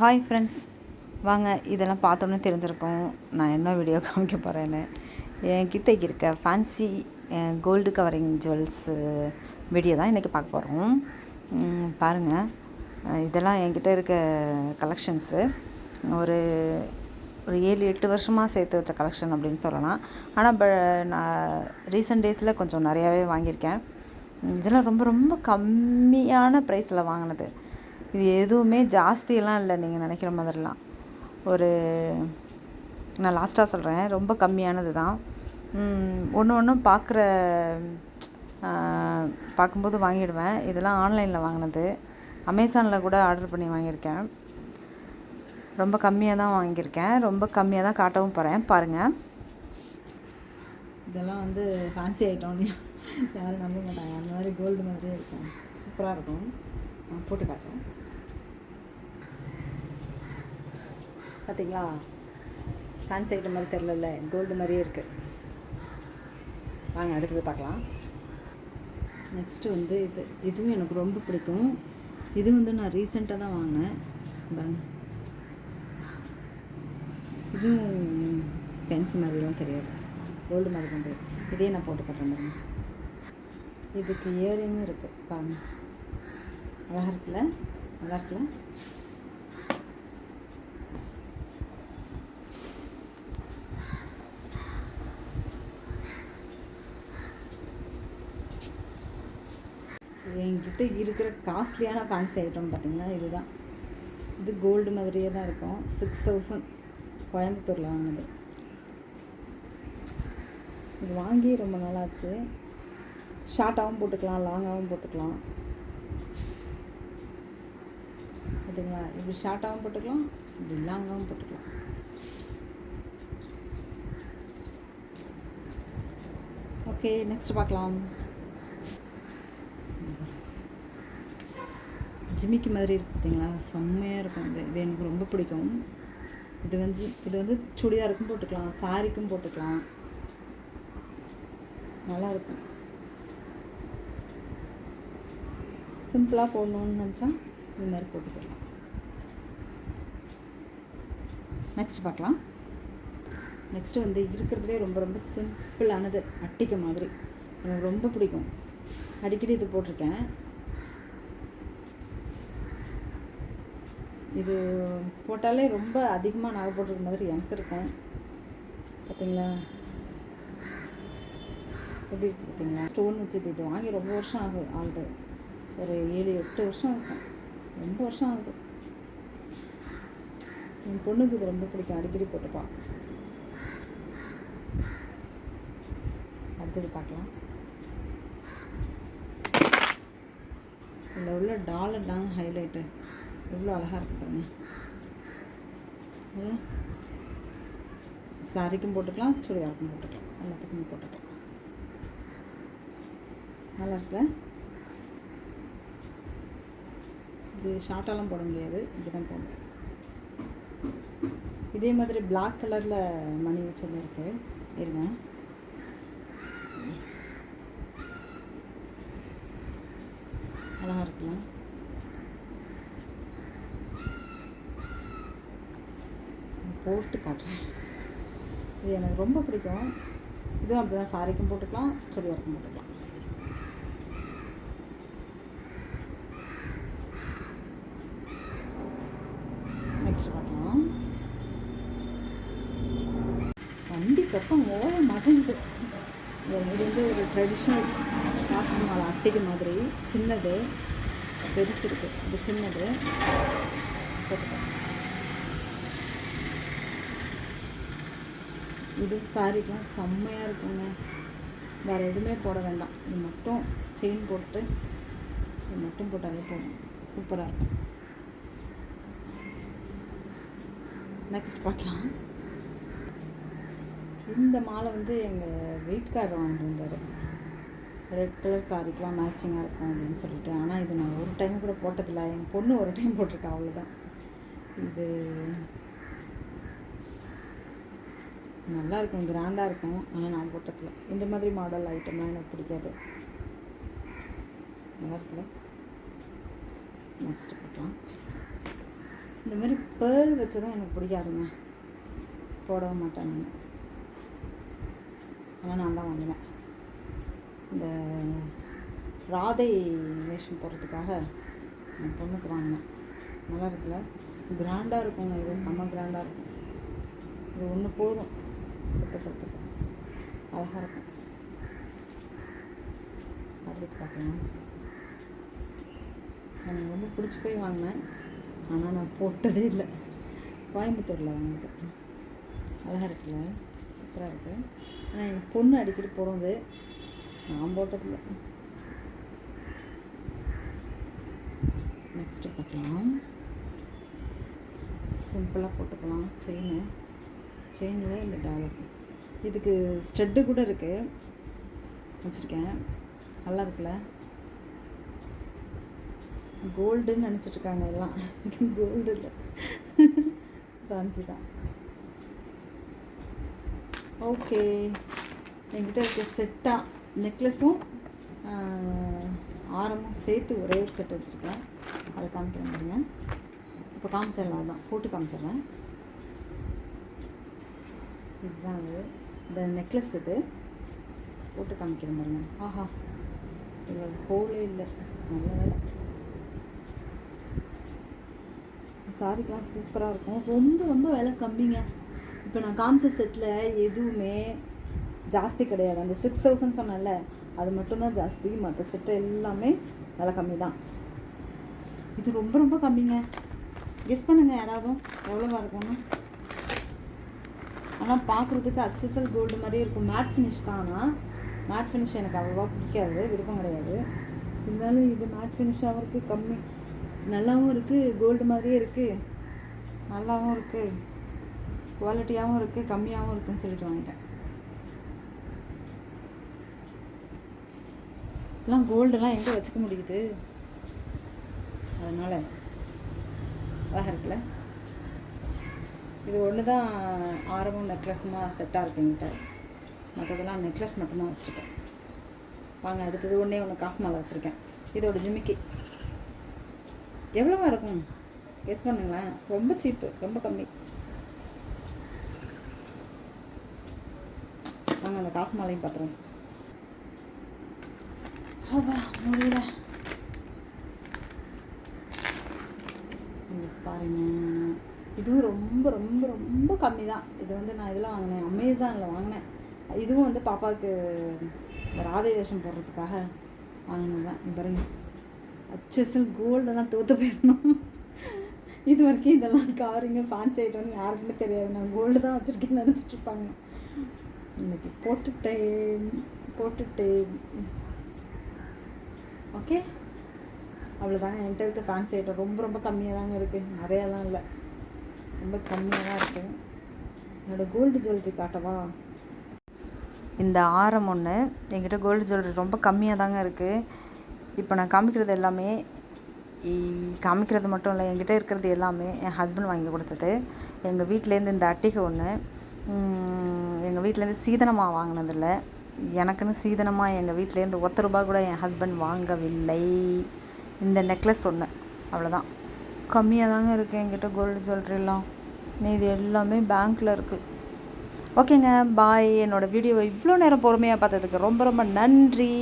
Hi friends வாங்க இதெல்லாம் பார்த்தோன்னே தெரிஞ்சிருக்கோம். நான் என்ன வீடியோ காமிக்க போகிறேன்னு என்கிட்ட இருக்க fancy gold covering jewels video தான் இன்றைக்கி பார்க்க போகிறோம் பாருங்கள் இதெல்லாம் என்கிட்ட இருக்க கலெக்ஷன்ஸு ஒரு ஒரு ஏழு எட்டு வருஷமாக சேர்த்து வச்ச கலெக்ஷன் அப்படின்னு சொல்லலாம். ஆனால் ப நான் ரீசெண்ட் டேஸில் கொஞ்சம் நிறையாவே வாங்கியிருக்கேன். இதெல்லாம் ரொம்ப ரொம்ப கம்மியான ப்ரைஸில் வாங்கினது. இது எதுவுமே ஜாஸ்தியெல்லாம் இல்லை நீங்கள் நினைக்கிற மாதிரிலாம். ஒரு நான் லாஸ்ட்டாக சொல்கிறேன் ரொம்ப கம்மியானது தான். ஒன்று ஒன்றும் பார்க்குற பார்க்கும்போது வாங்கிடுவேன். இதெல்லாம் ஆன்லைனில் வாங்கினது. அமேசானில் கூட ஆர்டர் பண்ணி வாங்கியிருக்கேன். ரொம்ப கம்மியாக தான் வாங்கியிருக்கேன். ரொம்ப கம்மியாக தான் காட்டவும் போகிறேன் பாருங்கள் இதெல்லாம் வந்து ஃபேன்சி ஐட்டம் யாரும் நம்ப மாட்டாங்க. அந்த மாதிரி கோல்டு மாதிரியே இருக்கும். சூப்பராக இருக்கும். நான் போட்டு காட்டுறேன். பார்த்தீங்களா ஃபேன்ஸ் ஐட்டம் மாதிரி தெரிலல்ல கோல்டு மாதிரியே இருக்குது வாங்க அடுத்தது பார்க்கலாம். நெக்ஸ்ட்டு வந்து இது இதுவும் எனக்கு ரொம்ப பிடிக்கும். இது வந்து நான் ரீசெண்டாக தான் வாங்கினேன். பாருங்க. இதுவும் ஃபேன்சி மாதிரிலாம் தெரியாது. கோல்டு மாதிரி தான் தெரியும். இதே நான் போட்டு பாருங்க. இதுக்கு இயரிங்கும் இருக்குது பாருங்க. அழகாக இருக்குல்ல? நல்லா இருக்குல்ல? என்கிட்ட இருக்கிற காஸ்ட்லியான ஃபேன்சி ஐட்டம் பார்த்திங்கன்னா இதுதான். இது கோல்டு மாதிரியே தான் இருக்கும். சிக்ஸ் தௌசண்ட் கோயம்புத்தூரில் வாங்கினது. இது வாங்கி ரொம்ப நாளாச்சு. ஷார்ட்டாகவும் போட்டுக்கலாம் லாங்காகவும் போட்டுக்கலாம். பார்த்தீங்களா இப்படி ஷார்ட்டாகவும் போட்டுக்கலாம் இப்படி லாங்காகவும் போட்டுக்கலாம். ஓகே நெக்ஸ்ட் பார்க்கலாம். ஜிமிக்கி மாதிரி இருக்கு பார்த்தீங்களா செம்மையாக இருக்கும் இது இது எனக்கு ரொம்ப பிடிக்கும். இது வந்து இது வந்து சுடிதாருக்கும் போட்டுக்கலாம் சாரிக்கும் போட்டுக்கலாம். நல்லா இருக்கும். சிம்பிளாக போடணுன்னு நினச்சா இது மாதிரி போட்டுக்கலாம் நெக்ஸ்ட் பார்க்கலாம். நெக்ஸ்ட்டு வந்து இருக்கிறதுலே ரொம்ப ரொம்ப சிம்பிளானது அட்டிக்க மாதிரி. எனக்கு ரொம்ப பிடிக்கும். அடிக்கடி இது போட்டிருக்கேன். இது போட்டாலே ரொம்ப அதிகமாக நகை போட்டுருக்க மாதிரி எனக்கு இருக்கும். பார்த்தீங்களா எப்படி இருக்கு பார்த்தீங்களா ஸ்டோன் வச்சது இது வாங்கி ரொம்ப வருஷம் ஆகுது ஆகுது. ஒரு ஏழு எட்டு வருஷம் இருக்கும். ரொம்ப வருஷம் ஆகுது. என் பொண்ணுக்கு இது ரொம்ப பிடிக்கும். அடிக்கடி போட்டுப்பான் அடுத்தது பார்க்கலாம். இதில் உள்ள டாலர் தாங்க ஹைலைட்டு எவ்வளோ அழகாக இருக்கு பாருங்க. சாரிக்கும் போட்டுக்கலாம் சுடிதாருக்கும் போட்டுக்கலாம். எல்லாத்துக்குமே போட்டுக்கலாம். நல்லா இருக்குல்ல? இது ஷார்ட்டாலாம் போட முடியாது இப்படி தான் போடணும். இதே மாதிரி பிளாக் கலரில் மணி வச்சது இருக்குது இருங்க. அழகாக இருக்கலாம் போட்டு காட்டுறேன். இது எனக்கு ரொம்ப பிடிக்கும். இதுவும் அப்படி தான் சாரிக்கும் போட்டுக்கலாம் சுடிதாருக்கும் போட்டுக்கலாம். நெக்ஸ்ட் பார்க்கலாம். வண்டி சத்தம் ஓய மாட்டேங்குது. இது வந்து ஒரு ட்ரெடிஷ்னல் காசு மாலை அட்டைக்கு மாதிரி சின்னது பெருசு இருக்குது இது சின்னது. போட்டுக்கலாம். இது சாரிக்கெலாம் செம்மையாக இருக்குங்க. வேறு எதுவுமே போட வேண்டாம். இது மட்டும் செயின் போட்டு இது மட்டும் போட்டாலே போதும் சூப்பராக இருக்கும். நெக்ஸ்ட் பார்க்கலாம். இந்த மாலை வந்து எங்கள் வீட்டுக்காரர் வாங்கிட்டு வந்தார். ரெட் கலர் சாரிக்கெலாம் மேட்சிங்காக இருக்கும் அப்படின்னு சொல்லிட்டு. ஆனால் இது நான் ஒரு டைம் கூட போட்டதில்லை. என் பொண்ணு ஒரு டைம் போட்டிருக்கா அவ்வளோதான் இது நல்லா இருக்கும் கிராண்டாக இருக்கும் ஆனால் நான் போட்டதில்ல. இந்த மாதிரி மாடல் ஐட்டம்லாம் எனக்கு பிடிக்காது. நல்லா இருக்குல்ல? நெக்ஸ்ட் பார்க்கலாம் இந்த மாதிரி பேர் வச்சு தான் எனக்கு பிடிக்காதுங்க. போடவும் மாட்டேன் நான். ஆனால் நான் தான் வாங்கினேன். இந்த ராதை வேஷம் போடுறதுக்காக என் பொண்ணுக்கு வாங்கினேன். நல்லா இருக்குல்ல? கிராண்டாக இருக்குங்க இது. செம்ம கிராண்டாக இருக்கும். இது ஒன்று போதும். கட்டுப்படுத்துக்கு அழகாக இருக்கும் அடுத்து பார்க்கலாம் எனக்கு ரொம்ப பிடிச்சி போய் வாங்கினேன் ஆனால் நான் போட்டதே இல்லை கோயம்புத்தூரில் வாங்கினது அழகாக இருக்குல்ல சூப்பராக இருக்குது ஆனால் எங்கள் பொண்ணு அடிக்கடி போடுறது நான் போட்டதில்லை நெக்ஸ்ட்டு பார்க்கலாம் சிம்பிளாக போட்டுக்கலாம். செயின் செயினில் இந்த டாலர் இதுக்கு ஸ்டெட்டு கூட இருக்குது வச்சுருக்கேன். நல்லா இருக்குல்ல? கோல்டுன்னு நினச்சிட்ருக்காங்க எல்லாம். கோல்டு இல்லை. ஃபேன்சி தான். ஓகே என்கிட்ட இருக்க செட்டாக நெக்லஸும் ஆரமும் சேர்த்து ஒரே ஒரு செட் வச்சுருக்கேன். அதை காமிக்கிறேன் பாருங்க. இப்போ காமிச்சிடலாம் தான் போட்டு காமிச்சிடுறேன். இதுதான் அது. இந்த நெக்லஸ் இது. போட்டு காமிக்கிறேன் பாருங்க ஆஹா. இதில் ஹோலே இல்லை. நல்ல வேலை. சாரிக்கெலாம் சூப்பராக இருக்கும். ரொம்ப ரொம்ப விலை கம்மிங்க. இப்போ நான் காமிச்ச செட்டில் எதுவுமே ஜாஸ்தி கிடையாது. அந்த சிக்ஸ் தௌசண்ட் சொன்னேன்ல அது மட்டும்தான் ஜாஸ்தி. மற்ற செட்டு எல்லாமே விலை கம்மி தான் இது ரொம்ப ரொம்ப கம்மிங்க. கெஸ் பண்ணுங்க யாராவது. எவ்வளோவா இருக்கும்னு ஆனால் பார்க்குறதுக்கு அச்சசல் கோல்டு மாதிரி இருக்கும். மேட் ஃபினிஷ் தான் ஆனால் மேட் ஃபினிஷ் எனக்கு அவ்வளோவா பிடிக்காது. விருப்பம் கிடையாது. இருந்தாலும் இது மேட் ஃபினிஷாகவும் இருக்குது கம்மி. நல்லாவும் இருக்குது கோல்டு மாதிரியே இருக்குது நல்லாவும் இருக்குது குவாலிட்டியாகவும் இருக்குது கம்மியாகவும் இருக்குதுன்னு சொல்லிட்டு வாங்கிட்டேன். எல்லாம் கோல்டெல்லாம் எங்கே வச்சுக்க முடியுது? அதனால் அழகாக இருக்குல்ல? இது ஒன்று தான் ஆரமும் நெக்லஸுமா செட்டாக இருக்கு மற்றதெல்லாம் நெக்லஸ் மட்டும்தான் வச்சுருக்கேன். வாங்க அடுத்தது ஒன்றே ஒன்று காசு மாலை வச்சுருக்கேன். இதோட ஜிமிக்கி. எவ்வளோவா இருக்கும்? கெஸ் பண்ணுங்களேன். ரொம்ப சீப்பு ரொம்ப கம்மி. வாங்க அந்த காசு மாலையும் பார்த்துருவோம். அப்பா முடியல. இங்க பாருங்க. இதுவும் ரொம்ப ரொம்ப ரொம்ப கம்மி தான் இது வந்து நான் இதில் வாங்கினேன். அமேசானில் வாங்கினேன். இதுவும் வந்து பாப்பாவுக்கு ராதை வேஷம் போடுறதுக்காக வாங்கினது தான். பாருங்க. அச்சசல் கோல்டெல்லாம் தோற்று போயிடணும். இது வரைக்கும் இதெல்லாம் காரிங்க ஃபேன்ஸ் ஐட்டம்னு யாருக்குமே தெரியாது. நான் கோல்டு தான் வச்சுருக்கேன்னு நினச்சிட்ருப்பாங்க இன்னைக்கு போட்டுட்டேன் போட்டுட்டேன். ஓகே அவ்வளோதாங்க என்கிட்ட இருக்க ஃபேன்ஸ் ஐட்டம் ரொம்ப ரொம்ப கம்மியாக தாங்க இருக்குது நிறையாலாம் இல்லை. ரொம்ப கம்மியாக தான் இருக்கும் என்னோடய கோல்டு ஜுவல்லரி காட்டவா? இந்த ஆரம் ஒன்று என்கிட்ட கோல்டு ஜுவல்லரி ரொம்ப கம்மியாக தாங்க இருக்குது இப்போ நான் காமிக்கிறது எல்லாமே காமிக்கிறது மட்டும் இல்லை என்கிட்ட இருக்கிறது எல்லாமே என் ஹஸ்பண்ட் வாங்கி கொடுத்தது. எங்கள் வீட்டிலேருந்து இந்த அட்டிகை ஒன்று எங்கள் வீட்டிலேருந்து சீதனமாக வாங்கினதில்ல. எனக்குன்னு சீதனமாக எங்கள் வீட்டிலேருந்து ஒத்த ரூபா கூட என் ஹஸ்பண்ட் வாங்கவில்லை. இந்த நெக்லஸ் ஒன்று அவ்வளோதான் கம்மியாக தாங்க இருக்குது என்கிட்ட கோல்டு ஜுவல்லரிலாம் இது எல்லாமே பேங்க்கில் இருக்குது ஓகேங்க பாய் என்னோடய வீடியோவை இவ்வளோ நேரம் பொறுமையாக பார்த்ததுக்கு ரொம்ப ரொம்ப நன்றி.